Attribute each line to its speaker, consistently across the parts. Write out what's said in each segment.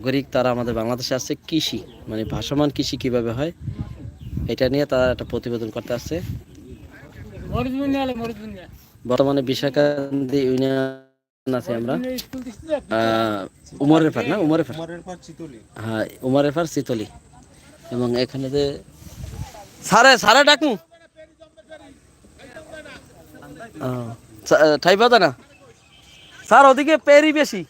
Speaker 1: নাগরিক তারা আমাদের বাংলাদেশে আসছে। কৃষি মানে ভাসমান কৃষি কীভাবে হয় এটা নিয়ে তারা একটা প্রতিবেদন করতে আসছে। বর্তমানে বিশাখান্দি ইউনিয়ন আছে আমরা। উমরের পার না? উমরের পার হ্যাঁ উমরের পার চিতলি। এবং এখানে যে সারে সারে ডাকু ঠাই পাতা না? স্যার ওদিকে পেরি বেশি।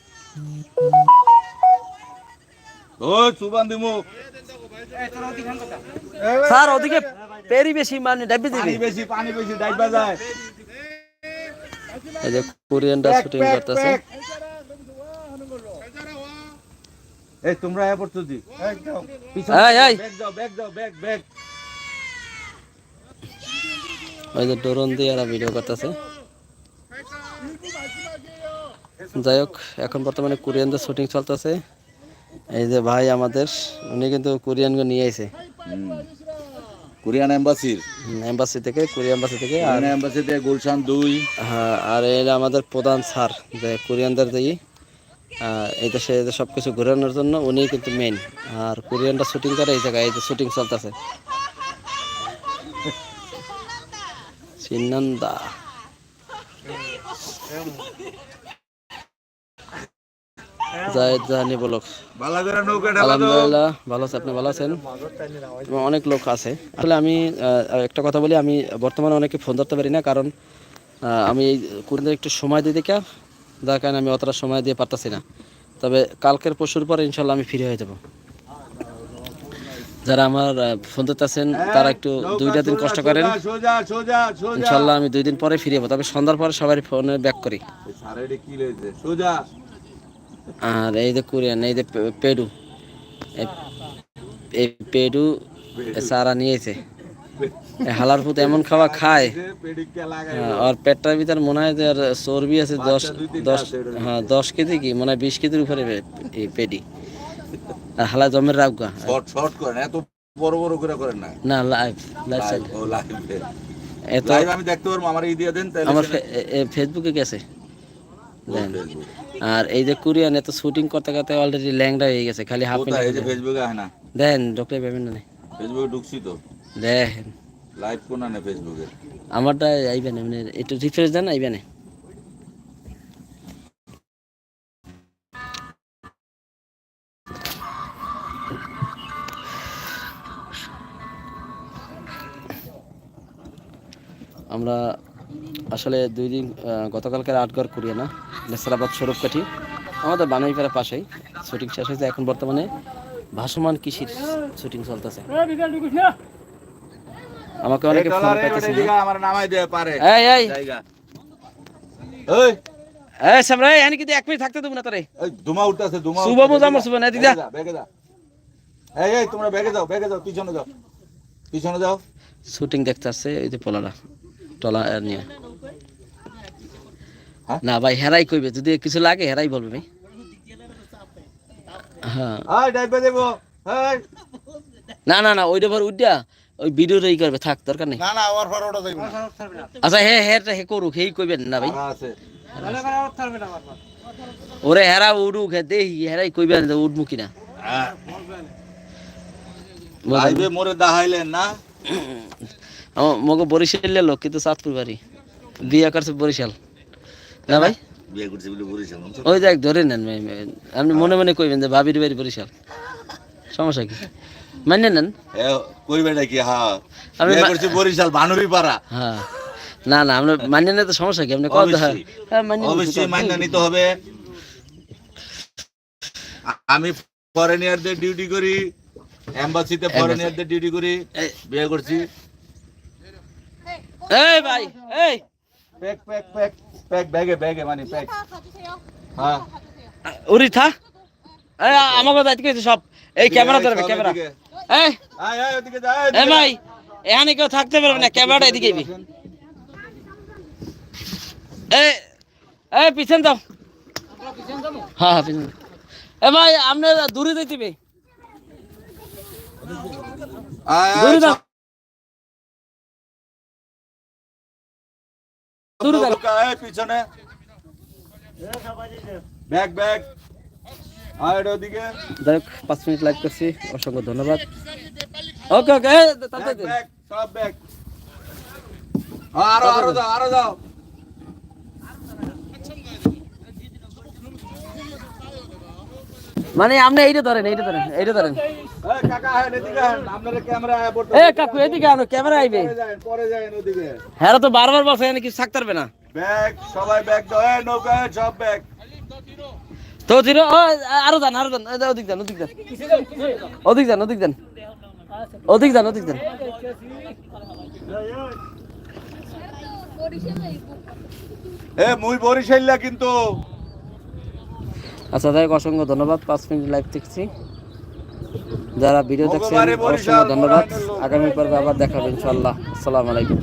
Speaker 1: স্যার ওদিকে পেরি বেশি মানে ডাবি দিবি
Speaker 2: বেশি পানি বেশি ডাইবা যায়
Speaker 1: এই যে কোরিয়ানটা শুটিং করতেছে।
Speaker 2: এই তোমরা এ দি
Speaker 1: এই এই
Speaker 2: ব্যাগ যাও ব্যাগ ব্যাগ।
Speaker 1: ওই যে ড্রোন দিয়ে এরা ভিডিও করতেছে। যাই হোক এখন বর্তমানে কোরিয়ানদের শুটিং চলতেছে। এই যে ভাই আমাদের উনি কিন্তু কোরিয়ানকে নিয়ে আইছে।
Speaker 2: কোরিয়ান এম্বাসির?
Speaker 1: এম্বাসি থেকে কোরিয়া এম্বাসি থেকে আর
Speaker 2: কোরিয়ান থেকে গুলশান দুই।
Speaker 1: হ্যাঁ আর এরা আমাদের প্রধান স্যার যে কোরিয়ানদের দিয়ে এই দেশে সব কিছু ঘোরানোর জন্য উনি কিন্তু মেইন আর কোরিয়ানরা শুটিং করে এই জায়গায় এই যে শুটিং চলতেছে। সিনন্দা জায়েদ জাহানি বলক আলহামদুলিল্লাহ ভালো আছে। আপনি ভালো আছেন? অনেক লোক আছে। আসলে আমি একটা কথা বলি আমি বর্তমানে অনেকে ফোন ধরতে পারি না কারণ আমি এই কোনদিন একটু সময় যার কারণে আমি অতটা সময় দিয়ে পারতাছি না। তবে কালকের পরশুর পরে ইনশাল্লাহ আমি ফ্রি হয়ে যাব। যারা আমার ফোন ধরতেছেন তারা একটু দুইটা দিন কষ্ট করেন। ইনশাল্লাহ আমি দুই দিন পরে ফিরে যাব। তবে সন্ধ্যার পরে সবাই ফোনে ব্যাক করি।
Speaker 2: সোজা।
Speaker 1: আর এই যে কোরিয়ান এই যে পেডু এই- এই পেডু সারা নিয়েছে। হালার পুত এমন খাওয়া খায়। হ্যাঁ, আর পেটটার ভিতর মনে হয় যে আর চর্বি আছে দশ দশ হ্যাঁ দশ কেজি কি? মনে হয় বিশ কেজির উপরে এই পেডি আর হালা জমের
Speaker 2: করেন এত বড় বড় করে করেন না।
Speaker 1: না লাইভ লাইভ
Speaker 2: লাইভ
Speaker 1: এত
Speaker 2: আমি দেখতে পারব আমার ই দিয়ে দেন তাহলে
Speaker 1: আমার ফেসবুকে গেছে। দেন। আর এই যে কোরিয়ান এত শুটিং করতে করতে অলরেডি ল্যাংড়া হয়ে গেছে খালি হাফ
Speaker 2: কোথায়? এই যে ফেসবুকে আয় না।
Speaker 1: দেন ডক্টর পেমেন্ট নেই
Speaker 2: ফেসবুকে ঢুকছি তো।
Speaker 1: দেখেন
Speaker 2: লাইভ কোন না ফেসবুকে
Speaker 1: আমারটা আইবে না মানে একটু রিফ্রেশ দেন আইবে না। আমরা আসলে দুই দিন আহ, গতকালকের আটগড় করিয়ে না? নেসারাবাদ সৌরভকাঠি আমাদের বানাইপাড়ার পাশেই শুটিং শেষ হয়েছে। এখন বর্তমানে ভাসমান কৃষির শুটিং চলতেছে। আমাকে অনেকে ফোন পাইতেছে না।
Speaker 2: আমার নামাই দেয় পারে।
Speaker 1: এই এই। এই। এই হানি কিন্তু এক মিনিট থাকতে দেবো না তোরে।
Speaker 2: এই ধুমা উঠতেছে ধুমা
Speaker 1: শুভ মোজা আমার শুভ না,
Speaker 2: যা,
Speaker 1: দিদা।
Speaker 2: বেগে যা, এই এই তোমরা বেগে যাও বেগে যাও পিছনে যাও। পিছনে যাও।
Speaker 1: শুটিং দেখতে আসছে ওই যে পোলারা টলা নিয়ে? না ভাই হেরাই কইবে যদি কিছু লাগে হেরাই বলবে ভাই হ্যাঁ
Speaker 2: এই ডাইবে দেবো এই
Speaker 1: না না না ওইটা পর উঠা ওই ভিডিওটা ই করবে থাক দরকার নেই
Speaker 2: না না ওর ফর ওটা দেবো
Speaker 1: আচ্ছা হে হেটা হে করুক হেই কইবেন না ভাই
Speaker 2: আছে
Speaker 1: ওরে হেরা উড়ুক হে দেখি হেরাই কইবেন যে উঠমু কিনা
Speaker 2: লাইভে মোরে দাহাইলেন না
Speaker 1: আমার মগো বরিশালের লোক কিন্তু চাঁদপুর বাড়ি বিয়ে করছে বরিশাল না ভাই?
Speaker 2: বিয়ে করছি বলে বলেছিলাম
Speaker 1: ওই দেখ ধরে নেন। আপনি মনে মনে কইবেন যে ভাবির বাড়ি বরিশাল। সমস্যা কি? মানে নেন।
Speaker 2: কইবে নাকি হ্যাঁ
Speaker 1: আমি
Speaker 2: করছি বরিশাল বানুরি পাড়া
Speaker 1: হ্যাঁ। না না আমরা মানিয়ে নিতে সমস্যা কি? আপনি কত হ্যাঁ
Speaker 2: অবশ্যই।
Speaker 1: মানিয়ে নিতে
Speaker 2: হবে। আমি ফরেনিয়ারদের ডিউটি করি এম্বাসিতে ফরেনিয়ারদের ডিউটি করি বিয়ে করছি।
Speaker 1: এই ভাই এই।
Speaker 2: প্যাক প্যাক প্যাক প্যাক ব্যাগে ব্যাগে মানে প্যাক হ্যাঁ।
Speaker 1: উরি থা। এই ক্যামেরা ধরবে ক্যামেরা। এই।
Speaker 2: আয় আয় ওদিকে যা
Speaker 1: এই ভাই এখানে কেউ থাকতে পারবে না ক্যামেরাটা এদিকে। এই এই পিছন দাও হ্যাঁ হ্যাঁ পিছন এ ভাই আপনার দূরে
Speaker 2: আয়
Speaker 1: দূরে দূরে দাও
Speaker 2: এই পিছনে। Bag bag. আর ওদিকে।
Speaker 1: যাই হোক পাঁচ মিনিট লাইভ করছি। অসংখ্য ধন্যবাদ। ওকে ওকে
Speaker 2: ব্যাক ব্যাক সব ব্যাক আরও আরও যাও আরও যাও
Speaker 1: মানে আপনি এইটা ধরেন এইটা ধরেন এইটা ধরেন। এ কাকু এদিকে আনো ক্যামেরা আইবে।
Speaker 2: পরে যান পরে যান ওদিকে।
Speaker 1: হ্যাঁ তো বারবার বলছে কিছু থাকতে পারবে না।
Speaker 2: ব্যাগ সবাই ব্যাগ দাও। এই নৌকা সব ব্যাগ।
Speaker 1: তো জিরো আরও যান আরও যান। ওদিক যান ওদিক যান। ওদিক যান ওদিক যান। ওদিক যান ওদিক যান।
Speaker 2: এ মুই বরিশাইলা কিন্তু।
Speaker 1: আচ্ছা হোক, অসংখ্য ধন্যবাদ। পাঁচ মিনিট লাইভ দেখছি। যারা ভিডিও দেখছেন অসংখ্য ধন্যবাদ। আগামী পর্বে আবার দেখা হবে ইনশাল্লাহ আসসালামু আলাইকুম।